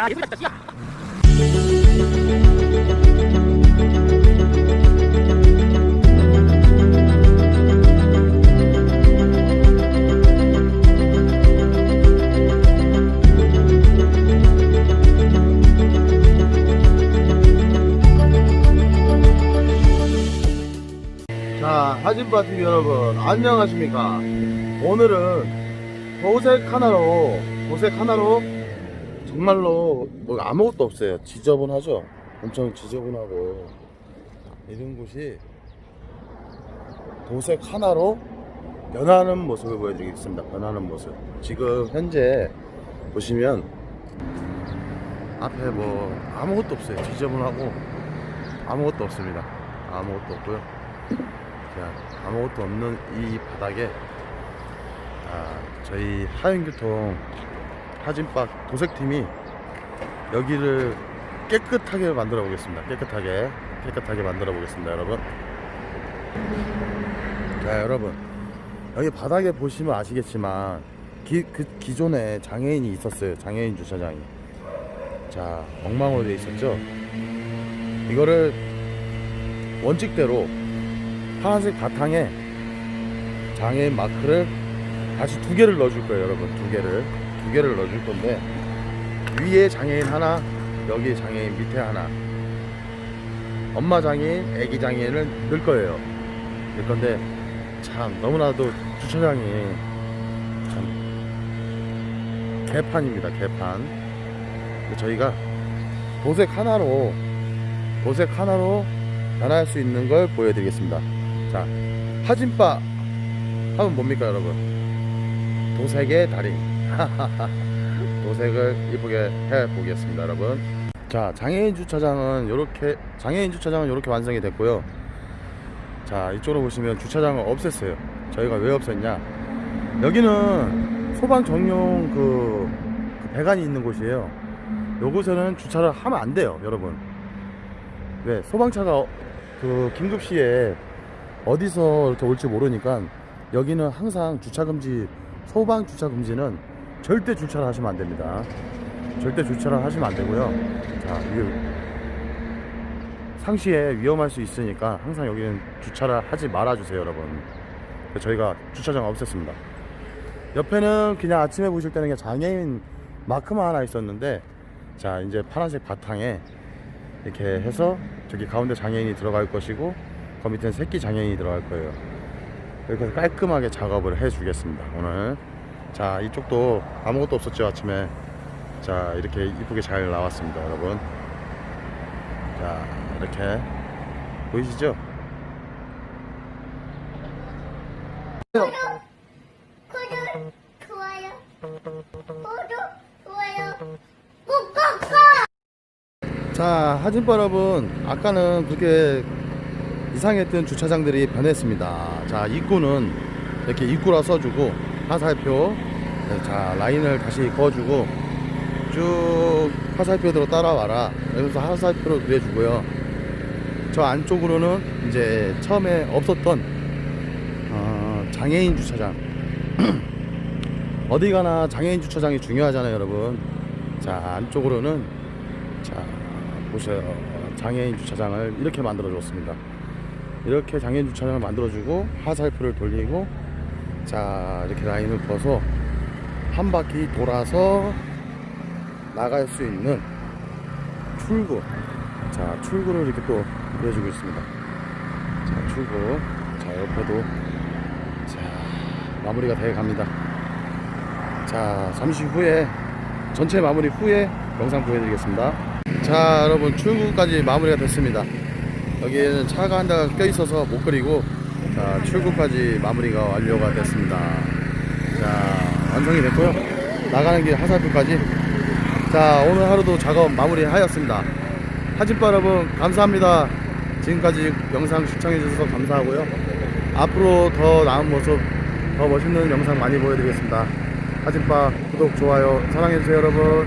야 예술이다 진짜 야 자, 하진바 TV 여러분, 안녕하십니까. 오늘은 도색 하나로, 도색 하나로, 정말로 뭐 아무것도 없어요. 지저분하죠? 엄청 지저분하고, 이런 곳이 도색 하나로 변하는 모습을 보여드리겠습니다. 변하는 모습. 지금 현재 보시면 앞에 뭐 아무것도 없어요. 지저분하고 아무것도 없습니다. 아무것도 없고요. 자, 아무것도 없는 이 바닥에 아, 저희 하연교통 하진박 도색팀이 여기를 깨끗하게 만들어 보겠습니다. 깨끗하게 깨끗하게 만들어 보겠습니다, 여러분. 자, 여러분 여기 바닥에 보시면 아시겠지만 기, 그 기존에 장애인이 있었어요. 장애인 주차장이. 자, 엉망으로 돼 있었죠. 이거를 원칙대로 파란색 바탕에 장애인 마크를 다시 두 개를 넣어줄 거예요, 여러분. 두 개를. 두 개를 넣어줄 건데, 위에 장애인 하나, 여기 장애인 밑에 하나. 엄마 장애인, 애기 장애인을 넣을 거예요. 넣을 건데, 참, 너무나도 주차장이 참, 개판입니다, 개판. 저희가 도색 하나로, 도색 하나로 변할 수 있는 걸 보여드리겠습니다. 자, 하진바 하면 뭡니까, 여러분? 도색의 달인. 도색을 이쁘게 해 보겠습니다, 여러분. 자, 장애인 주차장은 이렇게 장애인 주차장은 이렇게 완성이 됐고요. 자, 이쪽으로 보시면 주차장을 없앴어요. 저희가 왜 없앴냐? 여기는 소방 전용 그, 그 배관이 있는 곳이에요. 요곳에는 주차를 하면 안 돼요, 여러분. 왜 소방차가 어- 그 긴급 시에 어디서 이렇게 올지 모르니까 여기는 항상 주차 금지 소방 주차 금지는 절대 주차를 하시면 안 됩니다. 절대 주차를 하시면 안 되고요. 자, 이게 상시에 위험할 수 있으니까 항상 여기는 주차를 하지 말아 주세요, 여러분. 저희가 주차장 없앴습니다. 옆에는 그냥 아침에 보실 때는 그냥 장애인 마크만 하나 있었는데 자, 이제 파란색 바탕에 이렇게 해서 저기 가운데 장애인이 들어갈 것이고 그 밑에는 새끼 장애인이 들어갈 거예요. 이렇게 해서 깔끔하게 작업을 해 주겠습니다. 오늘 자 이쪽도 아무것도 없었죠 아침에 자 이렇게 이쁘게 잘 나왔습니다 여러분 자 이렇게 보이시죠? 구독, 좋아요, 구독, 좋아요! 자 하진바 여러분 아까는 그렇게 이상했던 주차장들이 변했습니다 자 입구는 이렇게 입구라 써주고 화살표. 네, 자 라인을 다시 그어주고 쭉 화살표대로 따라와라. 여기서 화살표를 그려주고요. 저 안쪽으로는 이제 처음에 없었던 어, 장애인 주차장. 어디 가나 장애인 주차장이 중요하잖아요 여러분. 자 안쪽으로는 자 보세요. 장애인 주차장을 이렇게 만들어 줬습니다. 이렇게 장애인 주차장을 만들어 주고 화살표를 돌리고 자 이렇게 라인을 그어서 한 바퀴 돌아서 나갈 수 있는 출구. 자 출구를 이렇게 또 그려주고 있습니다. 자 출구. 자 옆에도. 자 마무리가 돼 갑니다. 자 잠시 후에 전체 마무리 후에 영상 보여드리겠습니다. 자 여러분 출구까지 마무리가 됐습니다. 여기에는 차가 한 대가 껴 있어서 못 그리고 자 출구까지 마무리가 완료가 됐습니다. 자 완성이 됐고요. 나가는 길 화살표까지. 자 오늘 하루도 작업 마무리하였습니다. 하진바 여러분 감사합니다. 지금까지 영상 시청해 주셔서 감사하고요. 앞으로 더 나은 모습 더 멋있는 영상 많이 보여드리겠습니다. 하진바 구독 좋아요 사랑해주세요 여러분